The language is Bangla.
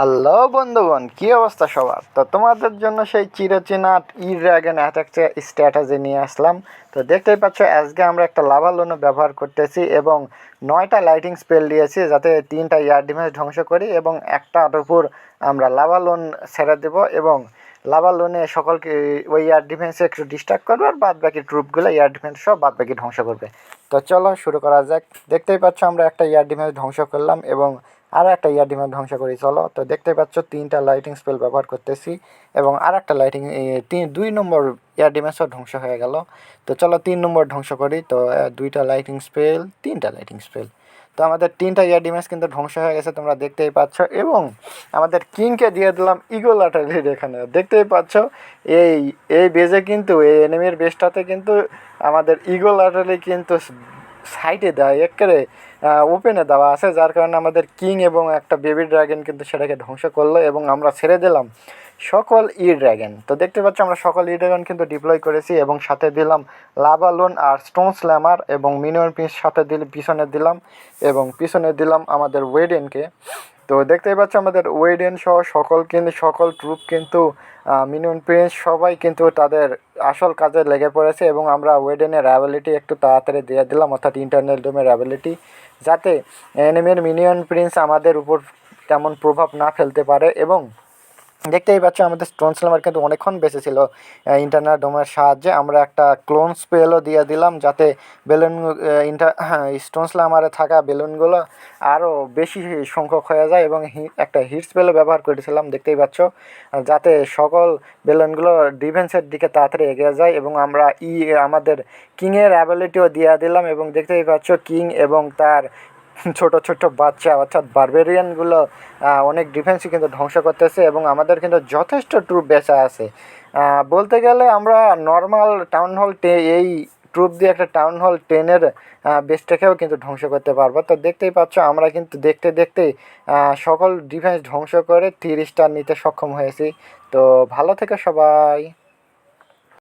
হ্যালো বন্ধুগণ, কি অবস্থা সবার? তো তোমাদের জন্য সেই চিরচেনা ই ড্রাগন অ্যাটাক স্ট্র্যাটেজি নিয়ে আসলাম। তো দেখতেই পাচ্ছ, আজকে আমরা একটা লাভা লোনও ব্যবহার করতেছি এবং নয়টা লাইটিং স্পেল দিয়েছি যাতে তিনটা ইয়ার ডিমেজ ধ্বংস করি এবং একটা উপর আমরা লাভা লোন ছেড়ে দেব এবং লাভা লোনে সকলকে ওই ইয়ার ডিফেন্সে একটু ডিস্টার্ব করবে আর বাদ বাকি ট্রুপগুলো ইয়ার ডিফেন্স সব বাদ বাকি ধ্বংস করবে। তো চলো শুরু করা যাক। দেখতেই পাচ্ছ, আমরা একটা এয়ার ডিফেন্স ধ্বংস করলাম এবং আরও একটা ইয়ার ডিফেন্স ধ্বংস করি, চলো। তো দেখতে পাচ্ছ, তিনটা লাইটিং স্পেল ব্যবহার করতেছি এবং আর একটা লাইটিং তিন, দুই নম্বর এয়ার ডিফেন্সও ধ্বংস হয়ে গেল। তো চলো, তিন নম্বর ধ্বংস করি। তো দুইটা লাইটিং স্পেল তিনটা লাইটিং স্পেল তো আমাদের তিনটা ইয়ার ডিমেজ কিন্তু ধ্বংস হয়ে গেছে, তোমরা দেখতেই পাচ্ছ। এবং আমাদের কিংকে দিয়ে দিলাম ইগল আটালির এখানে। দেখতেই পাচ্ছ, এই এই বেজে কিন্তু, এই এনিমির বেসটাতে কিন্তু আমাদের ইগল আটালি কিন্তু সাইডে দেয় একেবারে ওপেনে দেওয়া আছে, যার কারণে আমাদের কিং এবং একটা বেবি ড্রাগন কিন্তু সেটাকে ধ্বংস করল এবং আমরা ছেড়ে দিলাম। সকল ই ড্রাগন তো দেখতে পাচ্ছ আমরা সকল ই ড্রাগন কিন্তু ডিপ্লয় করেছি এবং সাথে দিলাম লাভালোন আর স্টোন স্ল্যামার এবং মিনিয়ন পিস সাথে দিল, পিছনে দিলাম এবং পিছনে দিলাম আমাদের ওয়েডেনকে তো দেখতেই পাচ্ছ আমাদের ওয়েডেন সহ সকল কিন্তু, সকল ট্রুপ কিন্তু মিনিয়ন প্রিন্স সবাই কিন্তু তাদের আসল কাজে লেগে পড়েছে এবং আমরা ওয়েডেনের অ্যাবিলিটি একটু তাড়াতাড়ি দিয়ে দিলাম, অর্থাৎ ইন্টারনাল ডোমের অ্যাবিলিটি যাতে এনিমের মিনিয়ন প্রিন্স আমাদের উপর তেমন প্রভাব না ফেলতে পারে এবং দেখতেই পাচ্ছ, আমাদের স্টোন স্ল্যামার কিন্তু অনেকক্ষণ বেঁচে ছিল। ইন্টারনাল ডোমের সাহায্যে আমরা একটা ক্লোন স্পেলও দিয়ে দিলাম যাতে বেলুন ইন্টার স্টোন স্ল্যামারে থাকা বেলুনগুলো আরও বেশি সংখ্যক হয়ে যায় এবং একটা হিট স্পেলও ব্যবহার করেছিলাম, দেখতেই পাচ্ছ। যাতে সকল বেলুনগুলো ডিফেন্সের দিকে তাড়াতাড়ি এগিয়ে যায় এবং আমরা ই, আমাদের কিংয়ের অ্যাবিলিটিও দিয়ে দিলাম এবং দেখতেই পাচ্ছ কিং এবং তার ছোট ছোট বাচ্চা, অর্থাৎ বারবেরিয়ানগুলো অনেক ডিফেন্সই কিন্তু ধ্বংস করতেছে এবং আমাদের কিন্তু যথেষ্ট ট্রুপ বেচা আছে। বলতে গেলে আমরা নর্মাল টাউন হল টে এই ট্রুপ দিয়ে একটা টাউন হল টেনের বেসটাকেও কিন্তু ধ্বংস করতে পারব। তো দেখতেই পাচ্ছ আমরা কিন্তু দেখতে দেখতে সকল ডিফেন্স ধ্বংস করে তিরিশটা নিতে সক্ষম হয়েছি। তো ভালো থেকে সবাই।